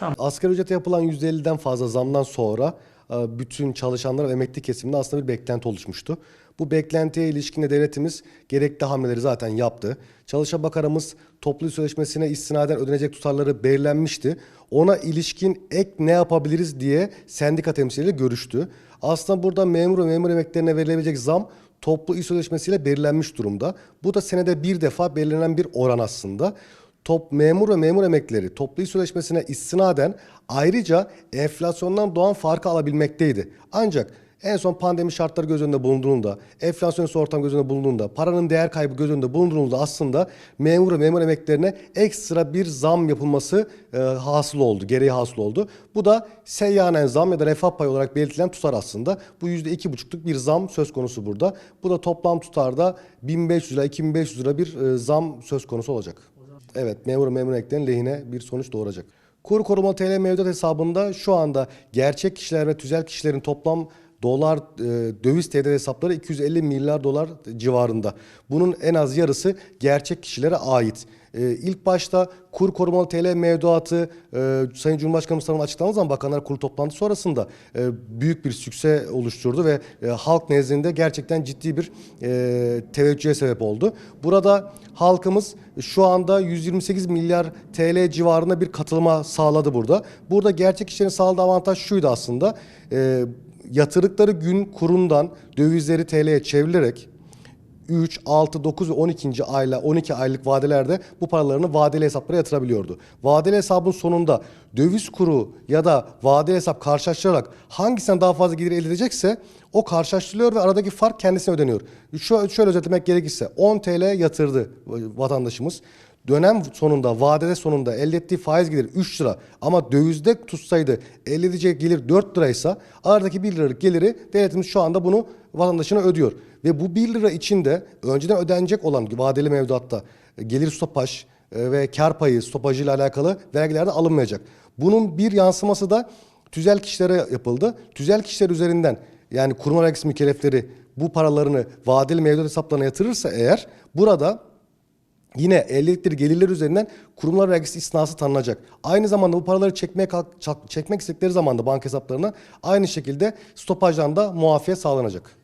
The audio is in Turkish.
Tamam. Asgari ücrete yapılan %50'den fazla zamdan sonra e, bütün çalışanlar ve emekli kesiminde aslında bir beklenti oluşmuştu. Bu beklentiye ilişkin de devletimiz gerekli hamleleri zaten yaptı. Çalışan Bakanımız toplu sözleşmesine istinaden ödenecek tutarları belirlenmişti. Ona ilişkin ek ne yapabiliriz diye sendika temsilciyle görüştü. Aslında burada memur ve memur emeklerine verilebilecek zam toplu iş sözleşmesiyle belirlenmiş durumda. Bu da senede bir defa belirlenen bir oran aslında. Top memur ve memur emekleri toplu iş sözleşmesine istinaden ayrıca enflasyondan doğan farkı alabilmekteydi. Ancak en son pandemi şartları göz önünde bulunduğunda, enflasyonist ortam göz önünde bulunduğunda, paranın değer kaybı göz önünde bulunduğunda aslında memur ve memur emeklerine ekstra bir zam yapılması e, hasıl oldu, gereği hasıl oldu. Bu da seyyanen zam ya da refah payı olarak belirtilen tutar aslında. Bu yüzde iki buçukluk bir zam söz konusu burada. Bu da toplam tutarda 1500 lira, 2500 lira bir e, zam söz konusu olacak. Evet, memur memur emeklerinin lehine bir sonuç doğuracak. Kur koruma TL mevduat hesabında şu anda gerçek kişiler ve tüzel kişilerin toplam dolar e, döviz TL hesapları 250 milyar dolar civarında. Bunun en az yarısı gerçek kişilere ait. E, ilk başta kur korumalı TL mevduatı e, Sayın Cumhurbaşkanımız tarafından açıklandığı zaman Bakanlar Kurulu toplantısı sonrasında e, büyük bir sükse oluşturdu ve e, halk nezdinde gerçekten ciddi bir e, teveccühe sebep oldu. Burada halkımız şu anda 128 milyar TL civarında bir katılma sağladı burada. Burada gerçek kişilerin sağladığı avantaj şuydu aslında. E, yatırdıkları gün kurundan dövizleri TL'ye çevrilerek 3, 6, 9 ve 12. ayla 12 aylık vadelerde bu paralarını vadeli hesaplara yatırabiliyordu. Vadeli hesabın sonunda döviz kuru ya da vadeli hesap karşılaştırarak hangisinden daha fazla gelir elde edecekse o karşılaştırılıyor ve aradaki fark kendisine ödeniyor. Şöyle, şöyle özetlemek gerekirse 10 TL yatırdı vatandaşımız. Dönem sonunda, vadede sonunda elde ettiği faiz geliri 3 lira ama dövizde tutsaydı elde edeceği gelir 4 liraysa aradaki 1 liralık geliri devletimiz şu anda bunu vatandaşına ödüyor. Ve bu 1 lira içinde önceden ödenecek olan vadeli mevduatta gelir stopaj e, ve kar payı stopajıyla alakalı vergiler de alınmayacak. Bunun bir yansıması da tüzel kişilere yapıldı. Tüzel kişiler üzerinden yani kurma vergisi mükellefleri bu paralarını vadeli mevduat hesaplarına yatırırsa eğer burada Yine elde ettikleri gelirler üzerinden kurumlar vergisi istinası tanınacak. Aynı zamanda bu paraları çekmeye kalk, çekmek istedikleri zaman da banka hesaplarına aynı şekilde stopajdan da muafiyet sağlanacak.